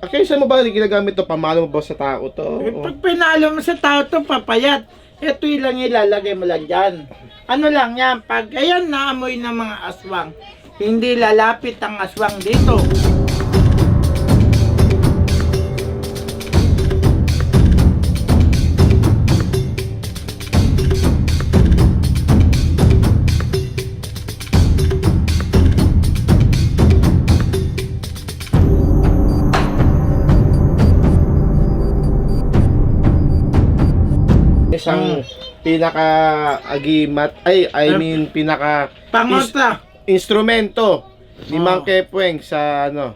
Okay, saan mo ba ginagamit to? Pamalo mo ba sa tao to? Eh, pag pinalo mo sa tao to, papayat. Ito lang ilalagay mo lang dyan. Ano lang yan, pag ayan naamoy ng mga aswang, hindi lalapit ang aswang dito. Isang pinaka-agimat, ay, I mean, pinaka Pangontra. instrumento ni Oo. Mang Kepweng sa ano,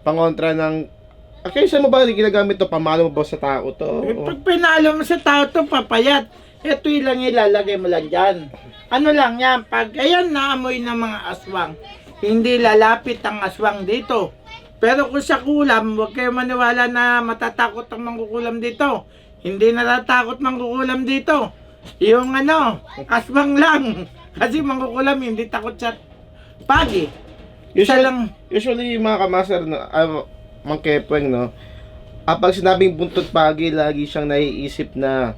pangontra ng Okay, saan mo ba ginagamit to? Pamalo mo ba sa tao to? Eh, pag pinalo mo sa tao to, papayat. Ito lang ilalagay mo lang dyan. Ano lang yan, pag ayan naamoy ng mga aswang, hindi lalapit ang aswang dito. Pero kung sa kulam, huwag kayo maniwala na matatakot ang mangkukulam dito. Hindi natatakot mangkukulam dito. Yung ano, aswang lang. Kasi mangkukulam, hindi takot sa pagi. Usually, lang. usually mga kamaster na, ah, Mang Kepweng, no? Kapag sinabing buntot pagi, lagi siyang naiisip na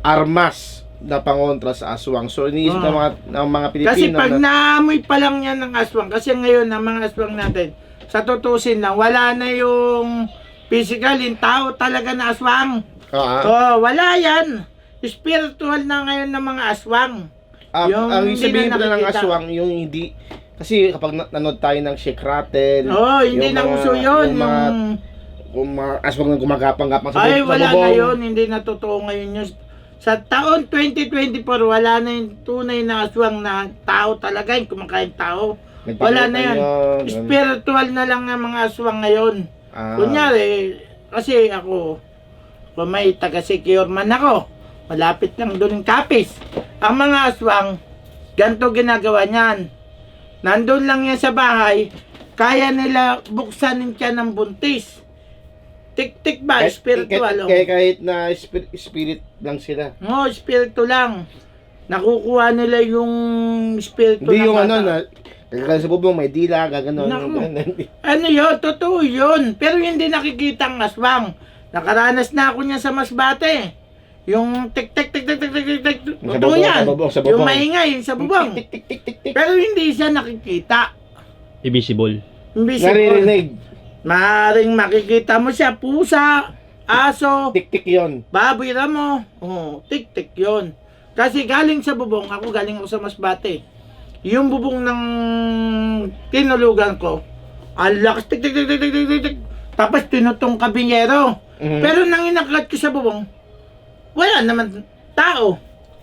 armas na pangontra sa aswang. So, iniisip ng Ah. mga, ng mga Pilipino Kasi pag na, naamoy pa lang yan ng aswang, kasi ngayon ang mga aswang natin, sa tutusin lang, wala na yung physical, yung tao talaga na aswang. Ah, Oh, wala yan. Spiritual na ngayon ng mga aswang. ah, yung ang sabihin na ng aswang, yung hindi, kasi kapag na- nanood tayo ng Shake Rattle, Oh, hindi na uso yun. yung mga Yung... mga aswang na gumagapang-gapang sa, Ay, sa wala bubong. na yun. Hindi na totoo ngayon yun. Sa taon 2024, wala na yung tunay na aswang na tao talaga, yung kumakain tao. Wala na yun. Spiritual na lang ang mga aswang ngayon. Ah. Kunyari, kasi ako, kung may taga-secure man ako, malapit lang doon yung kapis. Ang mga aswang, ganito ginagawa niyan. Nandun lang yan sa bahay, kaya nila buksan yung tiyan ng buntis. Tik-tik ba? kahit, Spiritual. kahit, oh. kahit, kahit na spirit, spirit lang sila. Oo, spirito lang. Nakukuha nila yung spirito Hindi ng yung bata. ano na, kagaya sa bubong, may dila, gaganon. Naku. Ano yun? Totoo yun. Pero hindi nakikita ang aswang. Nakaranas na ako niya sa masbate. Yung tik tik tik tik tik tik tik tik. Totoo yan. sa bubong, sa bubong. Yung maingay sa bubong. Tik, tik, tik, tik, tik. Pero hindi siya nakikita. Invisible. Invisible. Naririnig. Maaring makikita mo siya. Pusa, aso, Tik, tik yun. baboy ramo. Oh, tik tik yun. Kasi galing sa bubong, ako galing ako sa masbate. Yung bubong ng tinulugan ko, ang lakas tik tik tik tik tik tik tik, tik. Tapos tinutong kabinyero. Mhm. Pero nang inakat ko sa bubong, wala naman tao.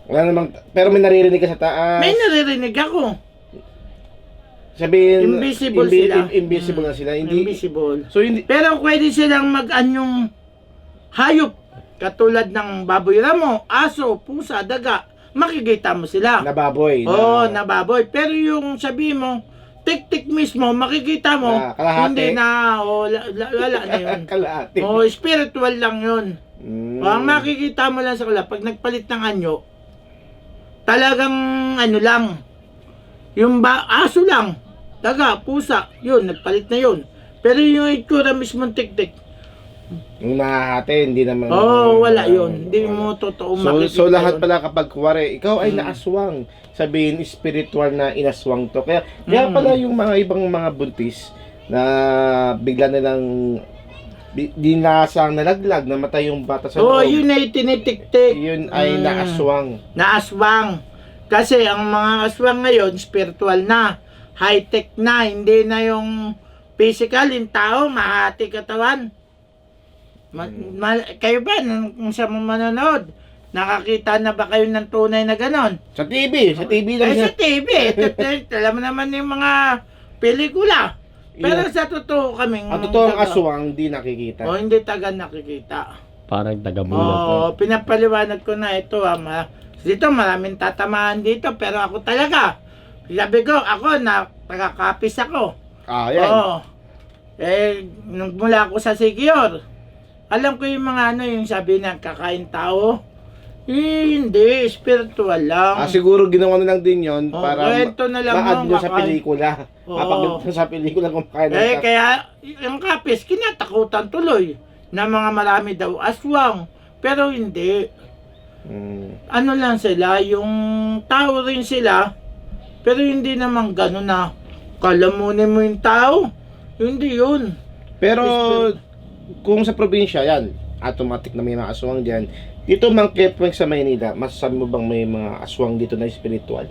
Wala namang, pero may naririnig ka sa taas. May naririnig ako. Sabihin, Invisible invi- sila. in- invisible na sila. Hindi, Invisible. so hindi, Pero pwede silang mag-anyong hayop. Katulad ng baboy ramo, aso, pusa, daga. Makikita mo sila. nababoy. Oo, na baboy. Pero yung sabi mo, tik-tik mismo, makikita mo, Na kalahati. hindi na, o, la, la- wala na yun. Kalahati. o, spiritual lang yun. Mm. O, ang makikita mo lang sa kula, pag nagpalit ng anyo, talagang ano lang, yung ba, aso lang, daga, pusa, yun, nagpalit na yun. Pero yung itsura mismo tik-tik, Yung nahahati, hindi naman. oh, wala yun. Hindi mo totoo So, makikita so lahat yun. pala kapag kuwari, ikaw ay Mm. naaswang, sabihin spiritual na inaswang to. Kaya, kaya Mm. pala yung mga ibang mga buntis na bigla nilang bi- dinasang nalaglag, namatay yung bata sa Oo, loob. yun ay tinitik-tik. Yun ay Mm. naaswang. na aswang. Kasi ang mga aswang ngayon, spiritual na. High-tech na. Hindi na yung physical, yung tao, mahati katawan. Ma- ma- kayo ba, nung kung sa mga manonood, nakakita na ba kayo ng tunay na ganon? Sa TV, sa TV lang Eh, siya. sa TV, ito- alam mo naman yung mga pelikula. Pero sa totoo kaming... Ang totoong taga- aswang, di nakikita. O, hindi taga nakikita. Parang taga-bulat. Oo, pinapaliwanag ko na ito. Ah, ma- dito maraming tatamaan dito pero ako talaga. Sabi ko, ako na taga-kapis ako. Ah, yan. Oo. Eh, nung mula ako sa Sigior, alam ko yung mga ano, yung sabi ng kakain tao. Eh, hindi, spiritual lang. Ah, siguro ginawa na lang din yon Oh, para kwento na lang ma-add mo, mo sa kakain. pelikula. Oo. Mapagod sa pelikula kung kaya Eh, kaya yung kapis, kinatakutan tuloy na mga marami daw aswang. Pero hindi. Mm. Ano lang sila, yung tao rin sila, pero hindi naman gano'n na kalamunin mo yung tao. Hindi yun. Pero kung sa probinsya yan, automatic na may mga aswang diyan. Dito mang Kepweng sa Maynila, masasabi mo bang may mga aswang dito na spiritual?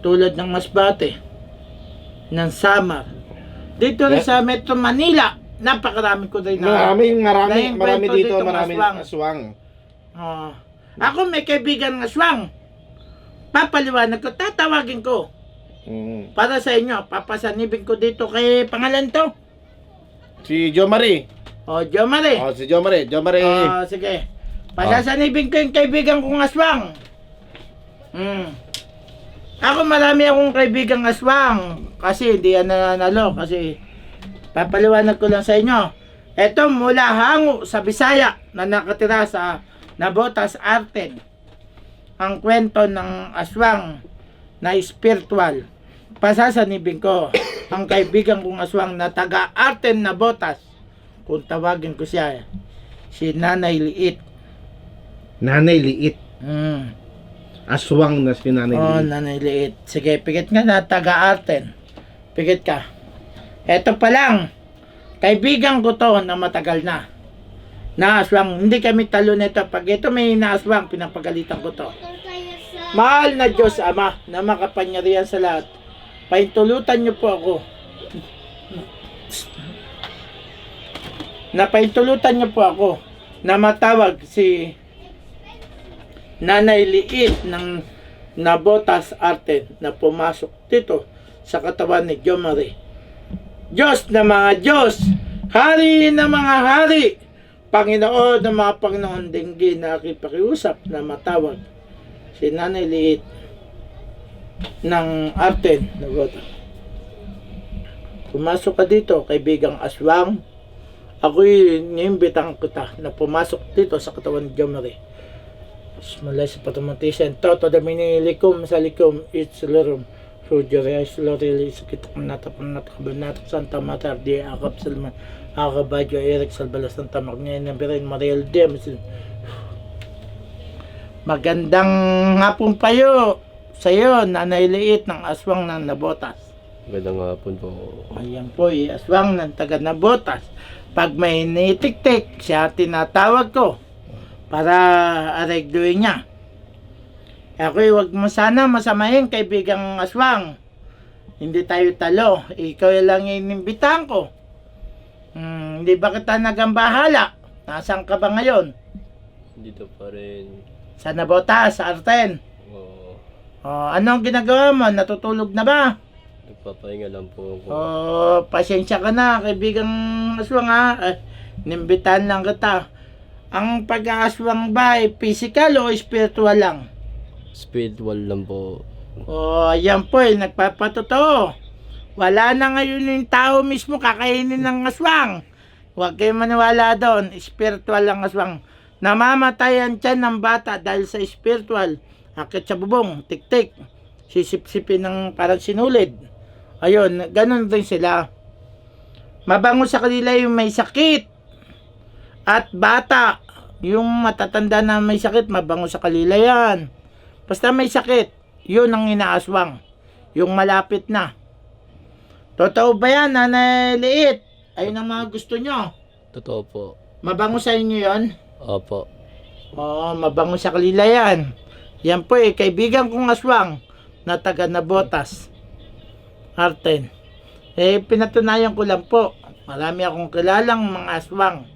Tulad ng Masbate, ng Samar. Dito rin Yeah. sa Metro Manila, napakarami ko rin na. Marami, marami, marami kwento dito, dito, marami aswang. aswang. Oh. Ako may kaibigan ng aswang. Papaliwanag ko, tatawagin ko. Mm. Para sa inyo, papasanibin ko dito kay pangalan to. Si Jo Marie. O, Jo Mare. Oh, si Jo Marie. Jo Marie. Ah, sige. Pasasanibin ko yung kaibigan kong aswang. Hmm. Ako marami akong kaibigang aswang. Kasi hindi yan nananalo. Kasi papaliwanag ko lang sa inyo. Ito mula hango sa Bisaya na nakatira sa Nabotas Arten. Ang kwento ng aswang na spiritual. Pasasanibin ko ang kaibigan kong aswang na taga Arten Nabotas. Kung tawagin ko siya, si Nanay Liit. Nanay Liit. Mm. Aswang na si Nanay Oh, Liit. Nanay Liit. Sige, pikit nga na taga Arten. Pikit ka. Eto pa lang. Kaibigan ko to na matagal na. Naaswang. Hindi kami talo nito. Pag ito may naaswang, pinapagalitan ko to. Mahal na Diyos Ama na makapangyarihan sa lahat. Paintulutan niyo po ako. Napaintulutan niyo po ako na matawag si Nanay Liit ng Nabotas Arte na pumasok dito sa katawan ni Jomari. Diyos na mga Diyos, Hari na mga Hari, Panginoon ng mga Panginoon Dinggi na akipakiusap na matawag si Nanay Liit ng Arten. Pumasok ka dito, kaibigang aswang. Ako'y niimbitang kita na pumasok dito sa katawan ni Jomari. Mulai sa patumatisan, toto da minilikum sa likum, it's lirum. Roger Reis, Loreli, Sakit Manata, Panata, Kabanata, Santa Matar, Di Akap Salman, Akabadyo, Eric Salbala, Santa Magna, Nabirin, Mariel Dems. Magandang hapon payo sa iyo, nanay liit ng aswang ng nabotas. Magandang hapon po. Ayan po, eh, aswang ng taga nabotas. Pag may nitik-tik, siya tinatawag ko para aregluin niya. Ako'y wag mo sana masamahin kaibigang aswang. Hindi tayo talo. Ikaw lang inimbitahan ko. Hmm, hindi ba kita nagambahala? Nasaan ka ba ngayon? Dito pa rin. Sa Nabotas, sa Arten. Oo. Oh, anong ginagawa mo? Natutulog na ba? nagpapahinga lang po ako. Oh, pasensya ka na, kaibigang aswang ha. Eh, nimbitahan lang kita. Ang pag-aaswang ba ay physical o spiritual lang? Spiritual lang po. Oh, ayan po eh, nagpapatotoo. Wala na ngayon yung tao mismo kakainin ng aswang. Huwag kayo maniwala doon, spiritual lang aswang. Namamatay ang tiyan ng bata dahil sa spiritual. Akit sa bubong, tik-tik. Sisip-sipin ng parang sinulid. Ayun, ganun din sila. Mabango sa kanila yung may sakit. At bata, yung matatanda na may sakit, mabango sa kanila yan. Basta may sakit, yun ang inaaswang. Yung malapit na. Totoo ba yan, nanay liit? Ayun ang mga gusto nyo. Totoo po. Mabango sa inyo yon? Opo. Oo, mabango sa kalila yan. Yan po eh, kaibigan kong aswang na taga Nabotas. Arten. Eh, pinatunayan ko lang po. Marami akong kilalang mga aswang